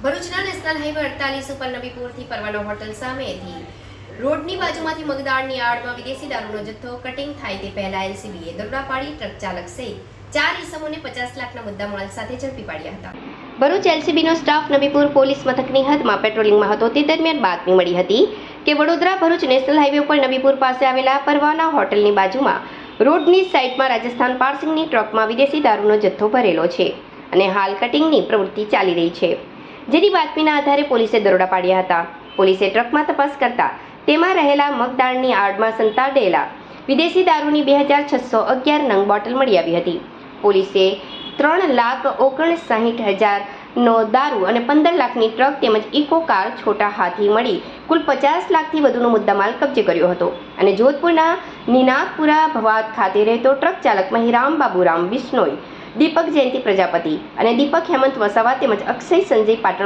ભરૂચના national highway અડતાલીસ ઉપર નબીપુરથી પરવાનો હોટલ સામેથી. રોડની બાજુમાંથી મગદાળની આડમાં વિદેશી દારૂનો જથ્થો કટિંગ થાય તે પહેલા એલસીબીએ દરોડા પાડી ટ્રક ચાલક સહિત ચાર ઇસમોને પચાસ લાખના મુદ્દામાલ સાથે ઝડપી પાડ્યા હતા. ભરૂચ એલસીબીનો સ્ટાફ નબીપુર પોલીસ મથકની હદમાં પેટ્રોલિંગમાં હતો. તે દરમિયાન બાતમી મળી હતી કે વડોદરા ભરૂચ નેશનલ હાઈવે ઉપર નબીપુર પાસે આવેલા પરવાના હોટલની બાજુમાં રોડની સાઇડમાં રાજસ્થાન પાર્સિંગની ટ્રકમાં વિદેશી દારૂનો જથ્થો ભરેલો છે અને હાલ કટિંગની પ્રવૃત્તિ ચાલી રહી છે. જેની બાતમીના આધારે પોલીસે દરોડા પાડ્યા હતા. પોલીસે ટ્રકમાં તપાસ કરતા તેમાં રહેલા મગદાળની આડમાં સંતાડેલા વિદેશી દારૂની બે હજાર છસો અગિયાર નંગ બોટલ મળી આવી હતી. પોલીસે ત્રણ લાખ ઓગણસાઠ હજારનો દારૂ અને પંદર લાખની ટ્રક તેમજ ઇકો કાર છોટા હાથી મળી કુલ પચાસ લાખથી વધુનો મુદ્દામાલ કબજે કર્યો હતો. અને જોધપુરના નિનાગપુરા ભવાદ ખાતે રહેતો ટ્રક ચાલક મહિરામ બાબુરામ બિશ્નોઈ દીપક જયંતિ પ્રજાપતિ અને દીપક હેમંત વસાવા તેમજ અક્ષય સંજય પાટણ